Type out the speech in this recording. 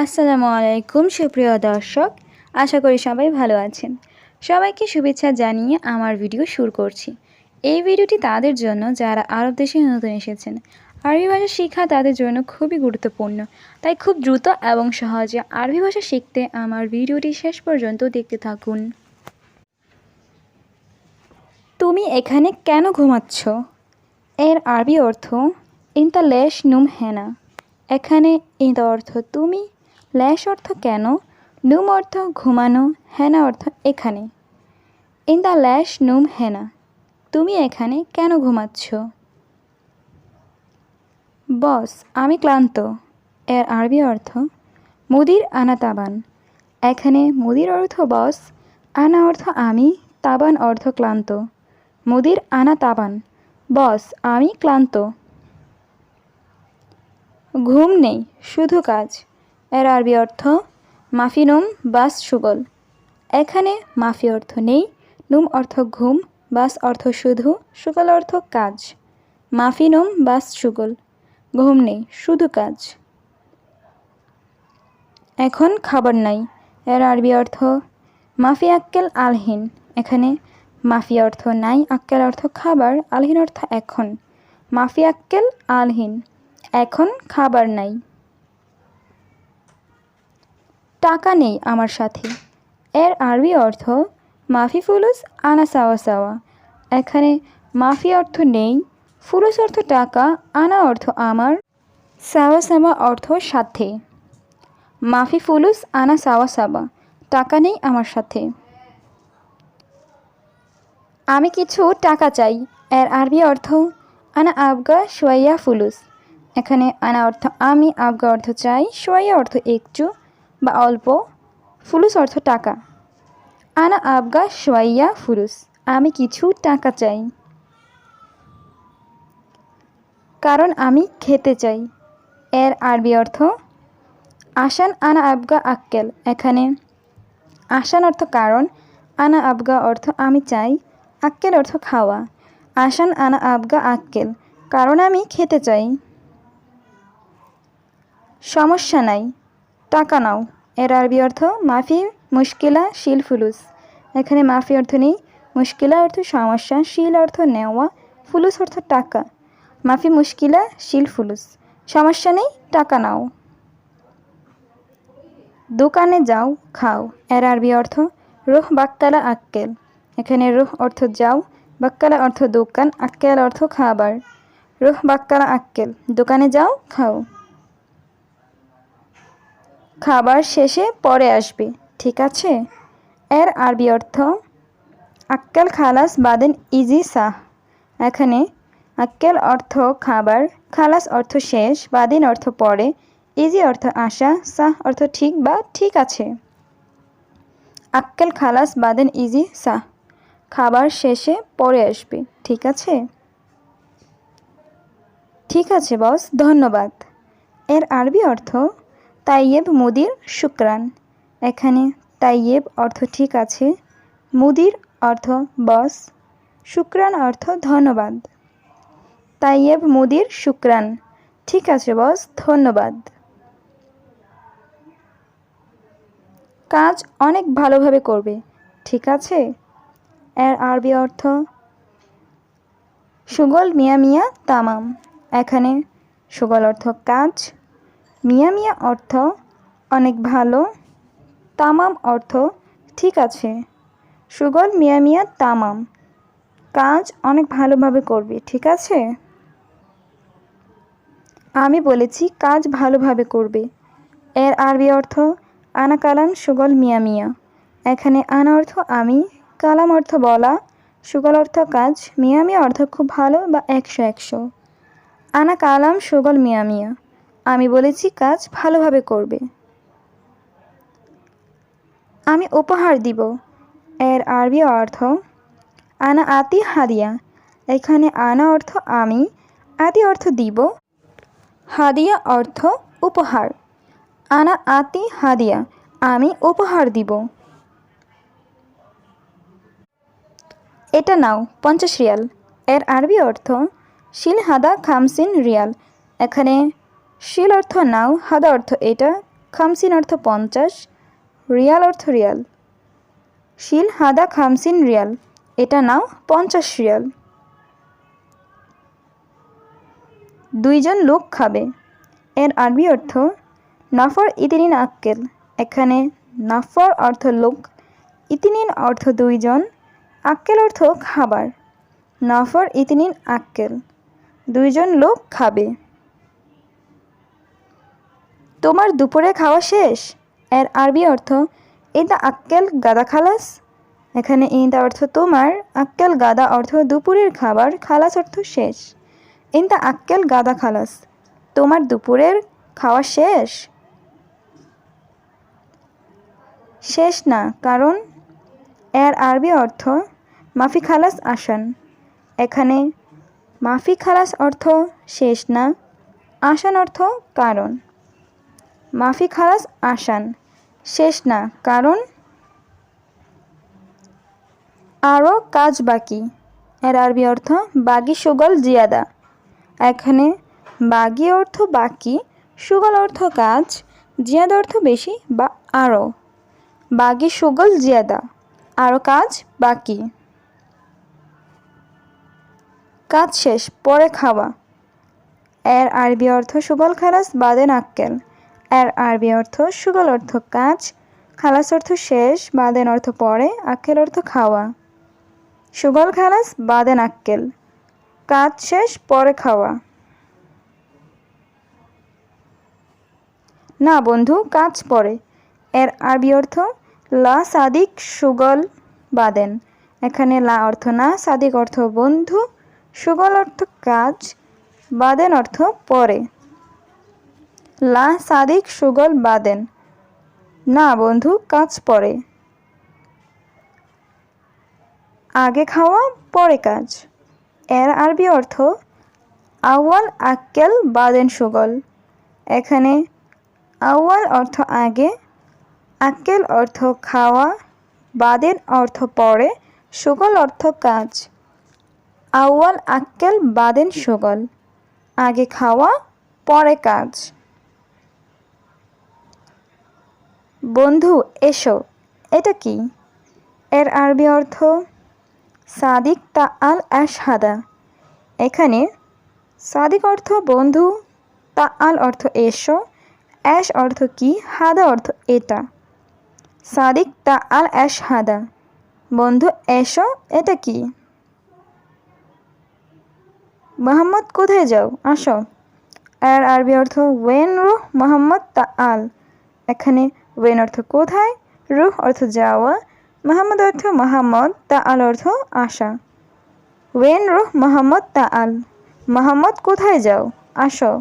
আসসালামু আলাইকুম, সুপ্রিয় দর্শক। আশা করি সবাই ভালো আছেন। সবাইকে শুভেচ্ছা জানিয়ে আমার ভিডিও শুরু করছি। এই ভিডিওটি তাদের জন্য যারা আরব দেশে নতুন এসেছেন, আরবি ভাষা শেখা তাদের জন্য খুবই গুরুত্বপূর্ণ। তাই খুব দ্রুত এবং সহজে আরবি ভাষা শিখতে আমার ভিডিওটি শেষ পর্যন্ত দেখতে থাকুন। তুমি এখানে কেন ঘুমাচ্ছ? এর আরবি অর্থ ইন্তা লেশ নুম হেনা। এখানে ইন্তা অর্থ, তুমি ল্যাশ অর্থ কেন? নুম অর্থ ঘুমানো, হেনা অর্থ এখানে। ইন দ্য ল্যাশ নুম হেনা, তুমি এখানে কেন ঘুমাচ্ছ? বস, আমি ক্লান্ত। এর আরবি অর্থ, মুদির আনা তাবান। এখানে মুদির অর্থ বস, আনা অর্থ আমি, তাবান অর্থ ক্লান্ত। মুদির আনা তাবান, বস, আমি ক্লান্ত। ঘুম নেই, শুধু কাজ। এর আরবি অর্থ মাফি নুম বাস সুগল। এখানে মাফি অর্থ নেই, নুম অর্থ ঘুম, বাস অর্থ শুধু, সুগল অর্থ কাজ। মাফি নুম বাস সুগল, ঘুম নেই, শুধু কাজ। এখন খাবার নাই, এর আরবি অর্থ মাফি আক্কেল আলহিন। এখানে মাফি অর্থ নাই, আক্কেল অর্থ খাবার, আলহিন অর্থ এখন। মাফি আক্কেল আলহিন, এখন খাবার নাই। টাকা নেই আমার সাথে। এর আরবি অর্থ, মাফি ফুলুস আনা সাওয়া সাওয়া। এখানে মাফি অর্থ নেই, ফুলুস অর্থ টাকা, আনা অর্থ আমার, সাওয়া সাওয়া অর্থ সাথে। মাফি ফুলুস আনা সাওয়া সাওয়া, টাকা নেই আমার সাথে। আমি কিছু টাকা চাই। এর আরবি অর্থ, আনা আবগা সোয়াইয়া ফুলুস। এখানে আনা অর্থ, আমি আবগা অর্থ চাই সোয়াইয়া অর্থ একটু। বা অল্প ফুলুস অর্থ টাকা। আনা আবগা সোয়াইয়া ফুলুস, আমি কিছু টাকা চাই। কারণ আমি খেতে চাই। এর আরবি অর্থ আসান আনা আবগা আক্কেল, এখানে আসান অর্থ কারণ, আনা আবগা অর্থ আমি চাই, আক্কেল অর্থ খাওয়া। আসান আনা আবগা আক্কেল, কারণ আমি খেতে চাই। সমস্যা নাই, টাকা নাও। এর আরবি অর্থ মাফি, মুশকিলা, শিল, ফুলুস। এখানে মাফি অর্থ নেই, মুশকিলা অর্থ সমস্যা, শিল অর্থ নেওয়া, ফুলুস অর্থ টাকা। মাফি, মুশকিলা, শিল, ফুলুস। সমস্যা নেই, টাকা নাও। দোকানে যাও, খাও। এর আরবি অর্থ, রুহ বাক্কালা আক্কেল। এখানে রুহ অর্থ যাও, বাক্কালা অর্থ দোকান, আক্কেল অর্থ খাবার। রুহ বাক্কালা আক্কেল। দোকানে যাও, খাও। খাবার শেষে পরে আসবে, ঠিক আছে? এর আরবি অর্থ, আক্কেল খালাস বাদেন ইজি সাহ। এখানে, আক্কেল অর্থ খাবার, খালাস অর্থ শেষ, বাদিন অর্থ পরে, ইজি অর্থ আশা সাহ অর্থ ঠিক বা ঠিক আছে। আক্কেল খালাস বাদেন ইজি সাহ। খাবার শেষে পরে আসবে, ঠিক আছে? ঠিক আছে, বস, ধন্যবাদ। এর আরবি অর্থ তাইয়েব মুদির শুক্রান। এখানে তাইয়েব অর্থ ঠিক আছে। মুদির অর্থ বস, শুক্রান অর্থ ধন্যবাদ। তাইয়েব মুদির শুক্রান, ঠিক আছে বস, ধন্যবাদ। কাজ অনেক ভালোভাবে করবে, ঠিক আছে? এর আরবি অর্থ, সুগল মিয়া মিয়া তামাম। এখানে সুগল অর্থ কাজ মিয়া মিয়া অর্থ অনেক ভালো, তামাম অর্থ ঠিক আছে। সুগল মিয়া মিয়া তামাম, কাজ অনেক ভালোভাবে করবে, ঠিক আছে? আমি বলেছি কাজ ভালোভাবে করবে। এর আরবি অর্থ, আনা কালাম সুগল মিয়া মিয়া। এখানে আনা অর্থ আমি, কালাম অর্থ বলা, সুগল অর্থ কাজ, মিয়া মিয়া অর্থ খুব ভালো বা একশো একশো। আনা কালাম সুগল মিয়া মিয়া। আমি বলেছি কাজ ভালোভাবে করবে। আমি উপহার দিব। এর আরবি অর্থ, আনা আতি হাদিয়া। এখানে আনা অর্থ আমি। আতি অর্থ দিব। হাদিয়া অর্থ উপহার। আনা আতি হাদিয়া। আমি উপহার দিব। এটা নাও, পঞ্চাশ রিয়াল। এর আরবি অর্থ শিল হাদা খামসিন রিয়াল। এখানে শিল অর্থ নাও, হাদা অর্থ এটা, খামসিন অর্থ পঞ্চাশ, রিয়াল অর্থ রিয়াল। শিল, হাদা, খামসিন, রিয়াল, এটা নাও পঞ্চাশ রিয়াল। দুইজন লোক খাবে। এর আরবি অর্থ, নাফর ইতিনিন আক্কেল। এখানে নাফর অর্থ লোক, ইতিনিন অর্থ দুইজন, আক্কেল অর্থ খাবার। নাফর, ইতিনিন, আক্কেল। দুইজন লোক খাবে। তোমার দুপুরে খাওয়া শেষ? এর আরবি অর্থ, ইদা আক্কেল গাদা খালাস? এখানে ইদা অর্থ তোমার, আক্কেল গাদা অর্থ দুপুরের খাবার, খালাস অর্থ শেষ। ইন্দা আক্কেল গাদা খালাস? তোমার দুপুরের খাওয়া শেষ? শেষ না, কারণ এর আরবি অর্থ, মাফি খালাস আসান। এখানে মাফি খালাস অর্থ শেষ না, আসান অর্থ কারণ। মাফি খালাস আসান। শেষ না, কারণ আরও কাজ বাকি। এর আরবি অর্থ, বাগি সুগল জিয়াদা। এখানে বাগি অর্থ বাকি, সুগল অর্থ কাজ, জিয়াদা অর্থ বেশি বা আরও। বাগি সুগল জিয়াদা। আরও কাজ বাকি। কাজ শেষ, পরে খাওয়া। এর আরবি অর্থ, সুগল খালাস বাদেন আক্কেল এর আরবি অর্থ সুগল অর্থ কাজ, খালাস অর্থ শেষ বাদেন অর্থ পরে, আক্কেল অর্থ খাওয়া। সুগল খালাস বাদেন আক্কেল। কাজ শেষ, পরে খাওয়া। না বন্ধু, কাজ পরে। এর আরবি অর্থ, লা সাদিক সুগল বাদেন এখানে লা অর্থ না, সাদিক অর্থ বন্ধু, সুগল অর্থ কাজ বাদেন অর্থ পরে। লা সাদিক সুগল বাদেন। না বন্ধু, কাজ পরে আগে খাওয়া, পরে কাজ। এর আরবি অর্থ, আউয়াল আক্কেল বাদেন সুগল। এখানে আউয়াল অর্থ আগে, আক্কেল অর্থ খাওয়া, বাদেন অর্থ পরে, সুগল অর্থ কাজ। আউয়াল আক্কেল বাদেন সুগল। আগে খাওয়া, পরে কাজ। বন্ধু, এসো। এটা কি? এর আরবি অর্থ, সাদিক তা আল আশহাদা। এখানে সাদিক অর্থ বন্ধু, তা আল অর্থ এসো অ্যাশ অর্থ কি, হাদা অর্থ এটা। সাদিক তা আল অ্যাশ হাদা বন্ধু, এসো, এটা কি? মোহাম্মদ, কোথায় যাও? আসো। এর আরবি অর্থ, ওয়েন রুহ মোহাম্মদ তা আল। এখানে ওয়েন অর্থ কোথায় রুহ অর্থ যাওয়া মোহাম্মদ অর্থ মোহাম্মদ তা আল অর্থ আশা ওয়েন রুহ মোহাম্মদ তা আল মোহাম্মদ কোথায় যাও আসো